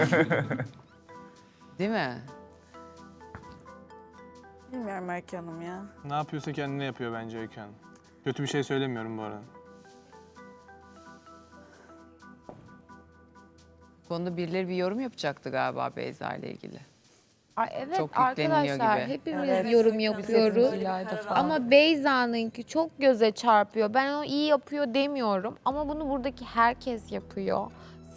Değil mi? Bilmiyorum Öykü Hanım ya. Ne yapıyorsa kendine yapıyor bence Öykü Hanım. Kötü bir şey söylemiyorum bu arada. Bu konuda birileri bir yorum yapacaktı galiba Beyza ile ilgili. Ay evet Çok yükleniliyor arkadaşlar gibi. hepimiz Evet. yorum yapıyoruz. Ama Beyza'nınki çok göze çarpıyor. Ben onu iyi yapıyor demiyorum ama bunu buradaki herkes yapıyor.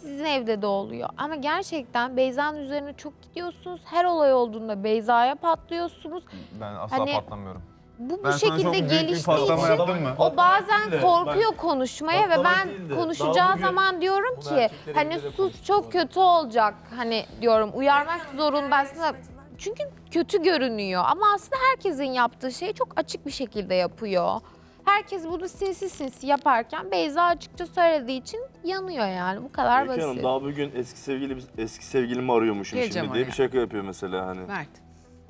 Sizin evde de oluyor. Ama gerçekten Beyza'nın üzerine çok gidiyorsunuz. Her olay olduğunda Beyza'ya patlıyorsunuz. Ben asla Hani- patlamıyorum. Bu bu şekilde geliştiği patlama için yaptım mı? o bazen değil de, korkuyor konuşmaya ve patlama ben değil de, konuşacağı daha bugün zaman diyorum bunu ki hani sus çok kötü olacak hani diyorum uyarmak zorundasın. Çünkü kötü görünüyor ama aslında herkesin yaptığı şeyi çok açık bir şekilde yapıyor. Herkes bunu sinsi sinsi yaparken Beyza açıkça söylediği için yanıyor yani bu kadar Öykü Hanım basit. daha bugün eski sevgili eski sevgilimi arıyormuşum Geleceğim şimdi diye oraya. bir şaka yapıyor mesela hani. Mert.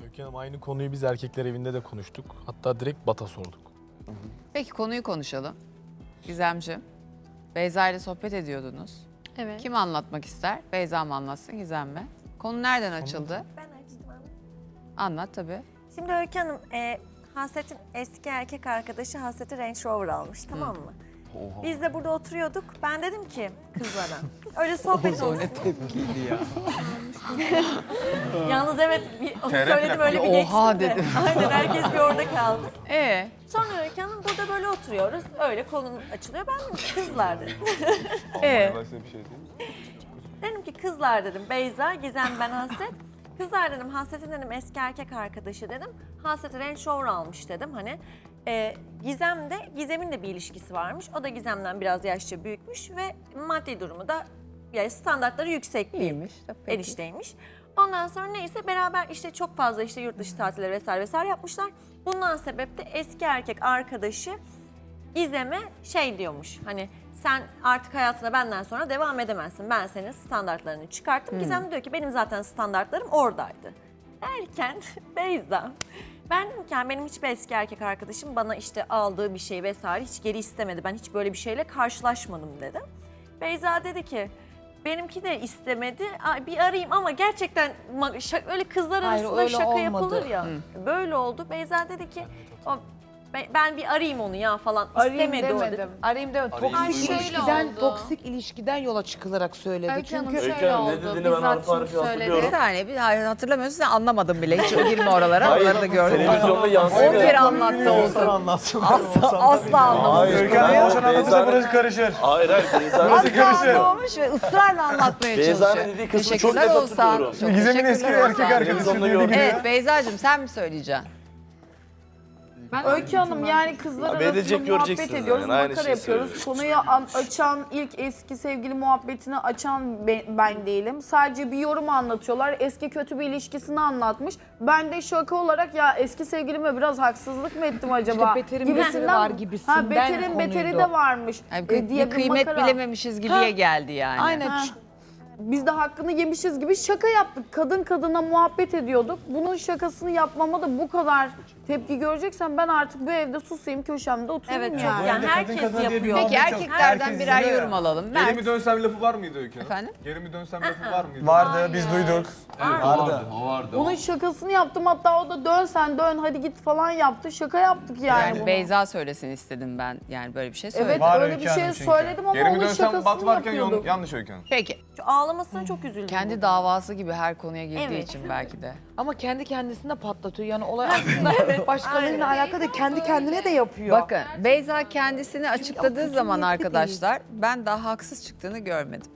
Öykü Hanım aynı konuyu biz erkekler evinde de konuştuk. Hatta direkt Bat'a sorduk. Peki konuyu konuşalım. Gizemciğim. Beyza ile sohbet ediyordunuz. Evet. Kim anlatmak ister? Beyza mı anlatsın, Gizem mi? Konu nereden açıldı? Ben açtım abi. Anlat tabii. Şimdi Öykü Hanım, e, Hasret'in eski erkek arkadaşı Hasret'i Range Rover almış tamam mı? Biz de burada oturuyorduk. Ben dedim ki kızlara, öyle sohbet olsun. Yalnız evet, bir, onu söyledim öyle bir Oha geçtim de. dedim. Aynen herkes bir orada kaldı. Ee, Sonra Öykü Hanım burada böyle oturuyoruz. Öyle konum açılıyor. Ben dedim ki kızlar dedim. ee. Başka bir şey değil. Dedim ki kızlar dedim Beyza, Gizem ben Hasret. Kızlar dedim Hasret'in dedim eski erkek arkadaşı dedim. Hasret'e Range Rover almış dedim hani. Ee, Gizem de, Gizem'in de bir ilişkisi varmış. O da Gizem'den biraz yaşça büyükmüş ve maddi durumu da yani standartları yüksek bir İyiymiş. peki. enişteymiş. Ondan sonra neyse beraber işte çok fazla işte yurt dışı tatilleri vesaire vesaire yapmışlar. Bundan sebep de eski erkek arkadaşı Gizem'e şey diyormuş hani sen artık hayatına benden sonra devam edemezsin. Ben senin standartlarını çıkarttım. Gizem de diyor ki benim zaten standartlarım oradaydı. Derken Beyza ben yani benim hiçbir eski erkek arkadaşım bana işte aldığı bir şey vesaire hiç geri istemedi. Ben hiç böyle bir şeyle karşılaşmadım dedim. Beyza dedi ki benimki de istemedi. Ay, Bir arayayım ama gerçekten ma- şa- öyle kızlar Hayır, arasında öyle şaka olmadı. yapılır ya. Böyle oldu. Beyza dedi ki o, "Ben- ben bir arayayım onu ya falan Arayayım istemedi o dedi. demedim. Arayayım demedim. Toksik şöyle ilişkiden, oldu. toksik ilişkiden yola çıkılarak söyledi. Öykü Hanım Çünkü şöyle Öykü Hanım ne oldu. dediğini ben Bizzat harf harfi söyledi. Bir hatırlıyorum. saniye, bir hayır hatırlamıyorsun sen anlamadın bile. Hiç girme oralara, oraları da gördüm. Televizyonda 10 yansıyor. kere anlattı olsun. anlatsın. Asla, asla anlamamış. Öykü Hanım anlatırsa burası karışır. Hayır hayır Beyza'nın Asla anlamamış ve ısrarla anlatmaya Beyza'nın çalışıyor. dediği kısmı çok net Teşekkürler Oğuzhan. hatırlıyorum. Çok Gizem'in eski teşekkürler erkek Oğuzhan. arkadaşı Televizyonda gibi. Evet Beyza'cığım sen mi söyleyeceksin? Öykü Hanım yani kızlar Abi arasında muhabbet göreceksiniz ediyoruz, yani, aynı makara şeyi yapıyoruz. söylüyoruz. Konuyu an- açan, ilk eski sevgili muhabbetini açan be- ben değilim. Sadece bir yorum anlatıyorlar. Eski kötü bir ilişkisini anlatmış. Ben de şaka olarak ya eski sevgilime biraz haksızlık mı ettim acaba? İşte beterin beteri var gibisinden Ha beterin beteri konuydu. de varmış. Yani e, diye bir kıymet makara. bilememişiz gibiye geldi yani. aynen Ha. Biz de hakkını yemişiz gibi şaka yaptık. Kadın kadına muhabbet ediyorduk. Bunun şakasını yapmama da bu kadar tepki göreceksen ben artık bu evde susayım köşemde oturayım Evet yani. yani kadın herkes bir yapıyor. Peki erkeklerden birer yorum alalım. Geri Mert. mi dönsem lafı var mıydı Öykü Hanım? Efendim? Geri mi dönsem lafı var mıydı? Vardı, biz duyduk. Vardı. O vardı. Bunun şakasını yaptım hatta o da dön sen dön hadi git falan yaptı. Şaka yaptık yani. Yani. Beyza söylesin istedim ben. Yani böyle bir şey söyledim. Evet Var öyle Öykü bir şey Hanım çünkü. söyledim ama Geri mi onun dönsem şakasını bat varken yon- yapıyorduk. yanlış Öykü Hanım. Peki. Şu ağlamasına çok üzüldüm. Kendi davası gibi her konuya girdiği Evet. için belki de. ama kendi kendisini de patlatıyor. Yani olay aslında başkalarıyla alakalı değil, kendi kendine de yapıyor. Bakın Beyza kendisini açıkladığı zaman niyetli arkadaşlar ben daha haksız çıktığını görmedim.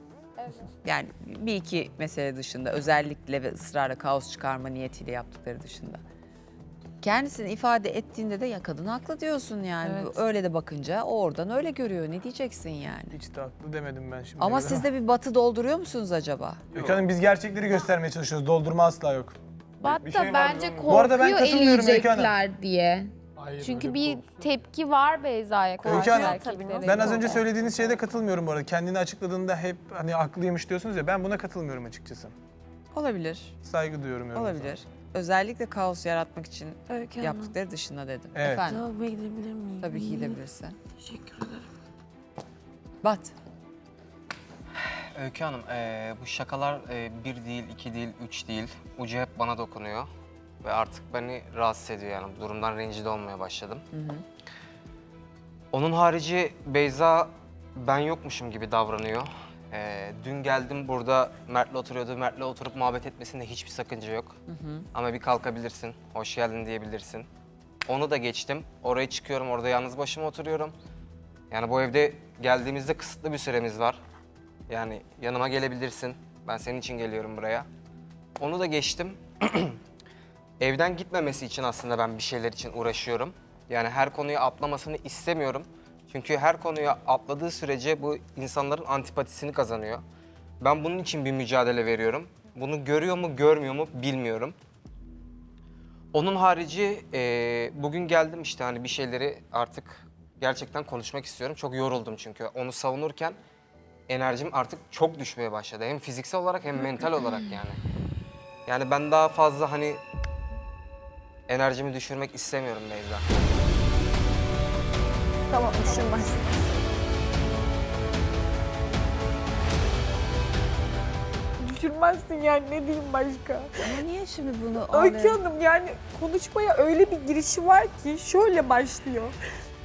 Yani bir iki mesele dışında özellikle ve ısrarla kaos çıkarma niyetiyle yaptıkları dışında. Kendisini ifade ettiğinde de ya kadın haklı diyorsun yani. Evet. Öyle de bakınca o oradan öyle görüyor. Ne diyeceksin yani? Hiç de haklı demedim ben şimdi. Ama siz de bir batı dolduruyor musunuz acaba? Öykü Hanım biz gerçekleri göstermeye çalışıyoruz. Doldurma asla yok. Bat da şey bence mı? Bu korkuyor arada ben katılmıyorum Öykü Hanım. diye. Hayır, Çünkü bir yok. tepki var Beyza'ya karşı Öykü Hanım, erkeklerin. Ben az önce söylediğiniz şeye de katılmıyorum bu arada. Kendini açıkladığında hep hani haklıymış diyorsunuz ya ben buna katılmıyorum açıkçası. Olabilir. Saygı duyuyorum. Olabilir. Özellikle kaos yaratmak için Öykü Hanım. yaptıkları dışında dedim. Evet. Efendim Lavaboya gidebilir miyim? tabii ki gidebilirsin. Teşekkür ederim. Bat. Öykü Hanım, eee, bu şakalar eee, bir değil, iki değil, üç değil. Ucu hep bana dokunuyor. Ve artık beni rahatsız ediyor yani. Bu durumdan rencide olmaya başladım. Onun harici Beyza ben yokmuşum gibi davranıyor. Eee, dün geldim burada Mert'le oturuyordu. Mert'le oturup muhabbet etmesinde hiçbir sakınca yok. Ama bir kalkabilirsin, hoş geldin diyebilirsin. Onu da geçtim. Oraya çıkıyorum, orada yalnız başıma oturuyorum. Yani bu evde geldiğimizde kısıtlı bir süremiz var. Yani yanıma gelebilirsin. Ben senin için geliyorum buraya. Onu da geçtim. Evden gitmemesi için aslında ben bir şeyler için uğraşıyorum. Yani her konuyu atlamasını istemiyorum. Çünkü her konuyu atladığı sürece bu insanların antipatisini kazanıyor. Ben bunun için bir mücadele veriyorum. Bunu görüyor mu görmüyor mu bilmiyorum. Onun harici eee, bugün geldim işte hani bir şeyleri artık gerçekten konuşmak istiyorum. Çok yoruldum çünkü onu savunurken enerjim artık çok düşmeye başladı. Hem fiziksel olarak hem mental olarak yani. Yani ben daha fazla hani enerjimi düşürmek istemiyorum Beyza. Tamam düşünmez. Düşürmezsin yani ne diyeyim başka. Ama niye şimdi bunu Öykü Hanım yani konuşmaya öyle bir girişi var ki şöyle başlıyor.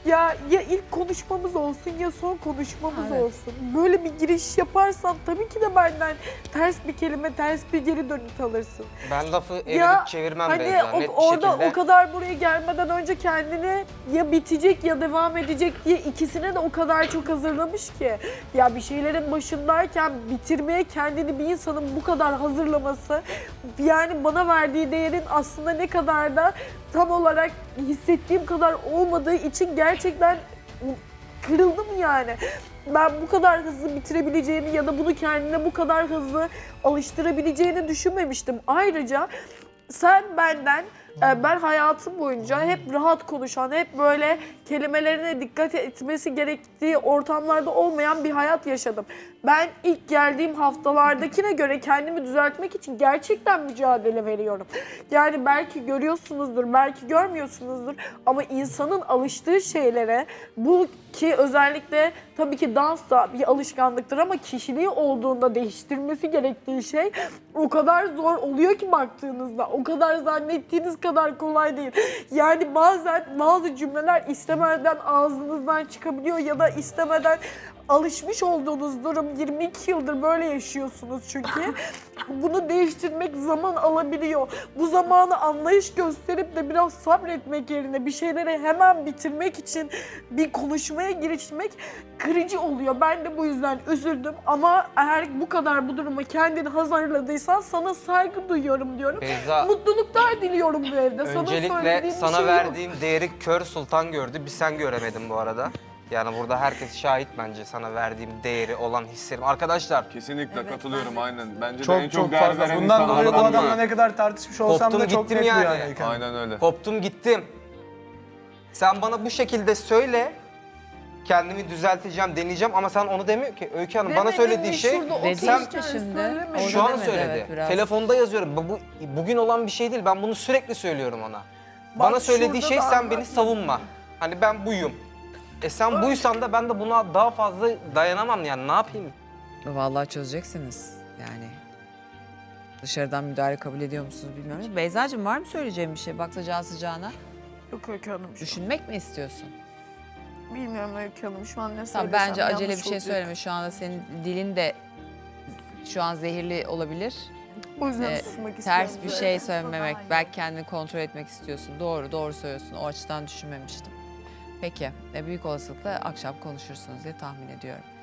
Ya ya ilk konuşmamız olsun ya son konuşmamız Evet. olsun. Böyle bir giriş yaparsan tabii ki de benden ters bir kelime, ters bir geri dönüt alırsın. Ben lafı evirip Ya, çevirmem Hani Beyza. o- Net bir orada şekilde. o kadar buraya gelmeden önce kendini ya bitecek ya devam edecek diye ikisine de o kadar çok hazırlamış ki. Ya bir şeylerin başındayken bitirmeye kendini bir insanın bu kadar hazırlaması yani bana verdiği değerin aslında ne kadar da tam olarak hissettiğim kadar olmadığı için gerçekten kırıldım yani. Ben bu kadar hızlı bitirebileceğini ya da bunu kendine bu kadar hızlı alıştırabileceğini düşünmemiştim. Ayrıca sen benden e, ben hayatım boyunca hep rahat konuşan, hep böyle kelimelerine dikkat etmesi gerektiği ortamlarda olmayan bir hayat yaşadım. Ben ilk geldiğim haftalardakine göre kendimi düzeltmek için gerçekten mücadele veriyorum. Yani belki görüyorsunuzdur, belki görmüyorsunuzdur ama insanın alıştığı şeylere bu ki özellikle tabii ki dans da bir alışkanlıktır ama kişiliği olduğunda değiştirmesi gerektiği şey o kadar zor oluyor ki baktığınızda. O kadar zannettiğiniz kadar kolay değil. Yani bazen bazı cümleler istemeden ağzınızdan çıkabiliyor ya da istemeden alışmış olduğunuz durum 22 yıldır böyle yaşıyorsunuz çünkü. Bunu değiştirmek zaman alabiliyor. Bu zamanı anlayış gösterip de biraz sabretmek yerine bir şeyleri hemen bitirmek için bir konuşmaya girişmek kırıcı oluyor. Ben de bu yüzden üzüldüm ama eğer bu kadar bu duruma kendini hazırladıysan sana saygı duyuyorum diyorum. Beyza Mutluluklar diliyorum bu evde. Sana öncelikle söylediğim bir sana şey verdiğim değeri kör sultan gördü. Bir sen göremedin bu arada. Yani burada herkes şahit bence sana verdiğim değeri olan hislerim. Arkadaşlar Kesinlikle katılıyorum aynen. Bence de en Çok çok, çok değer fazla. veren Bundan dolayı bu insanlardan adamla ne kadar tartışmış olsam Koptum da çok gittim net yani. yani. Aynen öyle. koptum gittim. Sen bana bu şekilde söyle. Kendimi düzelteceğim, deneyeceğim ama sen onu demiyor ki. Öykü Hanım bana söylediği şey Dedi sen işte şimdi. Orada şu an demedi, söyledi. evet, biraz. Telefonda yazıyorum. Bu, bu bugün olan bir şey değil. Ben bunu sürekli söylüyorum ona. Bana söylediği şurada şey da sen beni savunma. Hani ben buyum. E sen buysan da ben de buna daha fazla dayanamam yani ne yapayım? Vallahi çözeceksiniz yani. Dışarıdan müdahale kabul ediyor musunuz bilmiyorum. Beyza'cığım var mı söyleyeceğim bir şey? Bak sıcağı sıcağına. Yok Öykü Hanım şu Düşünmek mi istiyorsun? Bilmiyorum Öykü Hanım şu an ne Tamam söylesem bence acele bir şey olacak. söyleme. Şu anda senin dilin de şu an zehirli olabilir. O yüzden Ee, susmak istiyorum. Ters bir şey söylememek, belki kendini kontrol etmek istiyorsun. Doğru, doğru söylüyorsun. O açıdan düşünmemiştim. Peki, e, büyük olasılıkla akşam konuşursunuz diye tahmin ediyorum.